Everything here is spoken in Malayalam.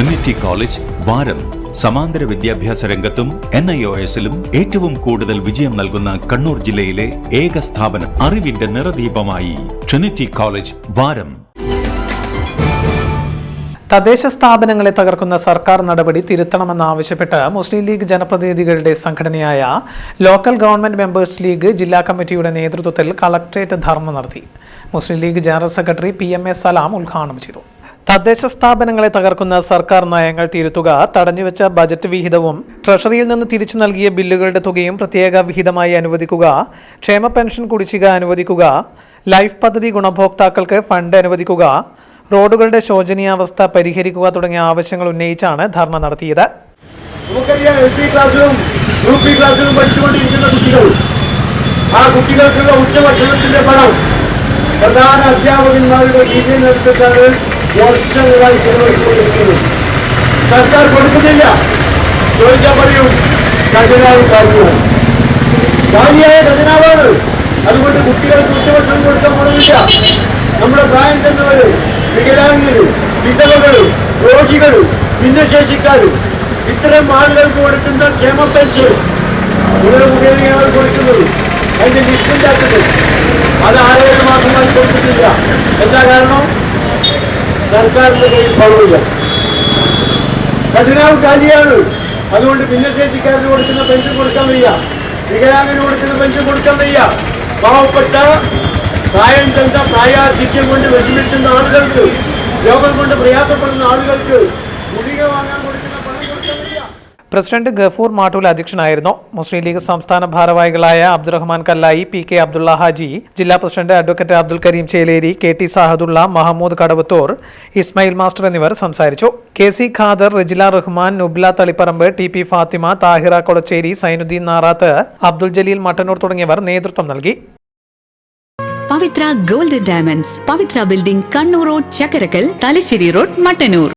ട്രിനിറ്റി കോളേജ് വാരം സമാന്തര വിദ്യാഭ്യാസ രംഗത്തും എൻ ഐ ഒ എസിലും ഏറ്റവും കൂടുതൽ വിജയം നൽകുന്ന കണ്ണൂർ ജില്ലയിലെ ഏക സ്ഥാപനം അറിവിന്റെ നിറദീപമായി. ട്രിനിറ്റി കോളേജ് വാരം തദ്ദേശ സ്ഥാപനങ്ങളെ തകർക്കുന്ന സർക്കാർ നടപടി തിരുത്തണമെന്നാവശ്യപ്പെട്ട് മുസ്ലിം ലീഗ് ജനപ്രതിനിധികളുടെ സംഘടനയായ ലോക്കൽ ഗവൺമെന്റ് മെമ്പേഴ്സ് ലീഗ് ജില്ലാ കമ്മിറ്റിയുടെ നേതൃത്വത്തിൽ കളക്ട്രേറ്റ് ധർമ്മം നടത്തി. Muslim League general secretary P M A Salam ഉദ്ഘാടനം ചെയ്തു. തദ്ദേശ സ്ഥാപനങ്ങളെ തകർക്കുന്ന സർക്കാർ നയങ്ങൾ തിരുത്തുക തടഞ്ഞുവെച്ച ബജറ്റ് വിഹിതവും ട്രഷറിയിൽ നിന്ന് തിരിച്ചു നൽകിയ ബില്ലുകളുടെ തുകയും പ്രത്യേക വിഹിതമായി അനുവദിക്കുക ക്ഷേമ പെൻഷൻ കുടിശ്ശിക അനുവദിക്കുക ലൈഫ് പദ്ധതി ഗുണഭോക്താക്കൾക്ക് ഫണ്ട് അനുവദിക്കുക റോഡുകളുടെ ശോചനീയാവസ്ഥ പരിഹരിക്കുക തുടങ്ങിയ ആവശ്യങ്ങൾ ഉന്നയിച്ചാണ് ധർണ നടത്തിയത്. കുട്ടികൾ. ആ കുട്ടികൾക്കുള്ള ഉച്ചഭക്ഷണത്തിന്റെ പണം പ്രധാന അധ്യാപകന്മാരുടെ രീതിയിൽ എടുത്തിട്ടാണ് വർഷങ്ങളായി ചെലവഴിച്ചുകൊണ്ടിരിക്കുന്നത് സർക്കാർ കൊടുക്കുന്നില്ല. ചോദിച്ചാൽ പറയും. ഖജനാവ് കാര്യമാണ് കാലിയായ ഖജനാവാണ്. അതുകൊണ്ട് കുട്ടികൾക്ക് ഉച്ചഭക്ഷണം കൊടുക്കാൻ പണമില്ല നമ്മുടെ പ്രായം ചെന്നവര് വികലാംഗര് വിധവകൾ രോഗികൾ ഭിന്നശേഷിക്കാര് ഇത്തരം ആളുകൾക്ക് കൊടുക്കുന്ന ക്ഷേമ പെൻഷൻ. ഇവർ മുഖേനയാണ് കൊടുക്കുന്നത്. അതിന്റെ ലിസ്റ്റ് ഉണ്ടാക്കുന്നത് അത് ആരോഗ്യ മാസമായി കൊടുത്തിട്ടില്ല. എന്താ കാരണം? സർക്കാരിന്റെ കയ്യിൽ പണമില്ല. ഖജനാവ് കാലിയാണ്. അതുകൊണ്ട് ഭിന്നശേഷിക്കാരന് കൊടുക്കുന്ന പെൻഷൻ കൊടുക്കാൻ വയ്യ. വികലാംഗന് കൊടുക്കുന്ന പെൻഷൻ കൊടുക്കാൻ വയ്യ. പാവപ്പെട്ട പ്രായം ചെന്ന പ്രായാധിക്യം കൊണ്ട് വിഷമിക്കുന്ന ആളുകൾക്ക് രോഗം കൊണ്ട് പ്രയാസപ്പെടുന്ന ആളുകൾക്ക് ഗുളിക വാങ്ങാൻ കൊടുക്കുന്ന പണം കൊടുക്കാൻ വയ്യ പ്രസിഡന്റ് ഗഫൂർ മാട്ടൂൽ അധ്യക്ഷനായിരുന്നു. മുസ്ലിം ലീഗ് സംസ്ഥാന ഭാരവാഹികളായ അബ്ദുറഹ്മാൻ കല്ലായി പി കെ അബ്ദുള്ള ഹാജി ജില്ലാ president advocate Abdul Kareem Chelery K T Sahadulla Mahmood Kadavathur Ismail master എന്നിവർ സംസാരിച്ചു. K C Khader Rajila Rahman Nubla Taliparamba T P Fathima Thahira Kolachery Sainuddin Narath Abdul Jaleel Mattannur തുടങ്ങിയവർ നേതൃത്വം നൽകി. Pavithra gold diamonds Pavithra building Kannur road Chakkarakkal Thalassery road Mattannur.